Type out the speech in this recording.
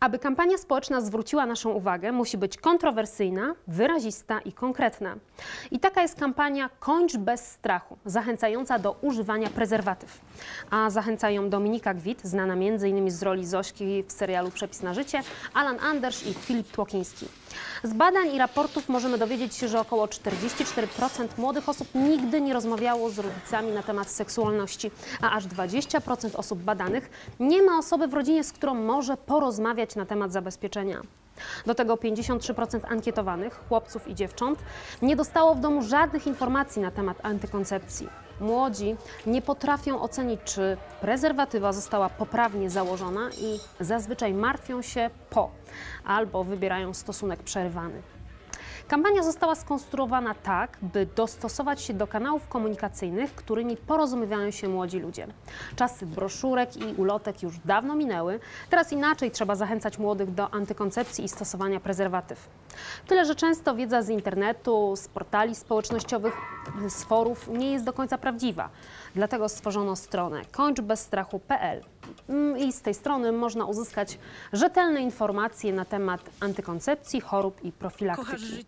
Aby kampania społeczna zwróciła naszą uwagę, musi być kontrowersyjna, wyrazista i konkretna. I taka jest kampania Kończ bez strachu, zachęcająca do używania prezerwatyw. A zachęcają Dominika Gwit, znana m.in. z roli Zośki w serialu Przepis na życie, Alan Andersz i Filip Tłokiński. Z badań i raportów możemy dowiedzieć się, że około 44% młodych osób nigdy nie rozmawiało z rodzicami na temat seksualności, a aż 20% osób badanych nie ma osoby w rodzinie, z którą może porozmawiać na temat zabezpieczenia. Do tego 53% ankietowanych, chłopców i dziewcząt, nie dostało w domu żadnych informacji na temat antykoncepcji. Młodzi nie potrafią ocenić, czy prezerwatywa została poprawnie założona i zazwyczaj martwią się po albo wybierają stosunek przerwany. Kampania została skonstruowana tak, by dostosować się do kanałów komunikacyjnych, którymi porozumiewają się młodzi ludzie. Czasy broszurek i ulotek już dawno minęły. Teraz inaczej trzeba zachęcać młodych do antykoncepcji i stosowania prezerwatyw. Tyle, że często wiedza z internetu, z portali społecznościowych, z forów nie jest do końca prawdziwa. Dlatego stworzono stronę kończbezstrachu.pl i z tej strony można uzyskać rzetelne informacje na temat antykoncepcji, chorób i profilaktyki.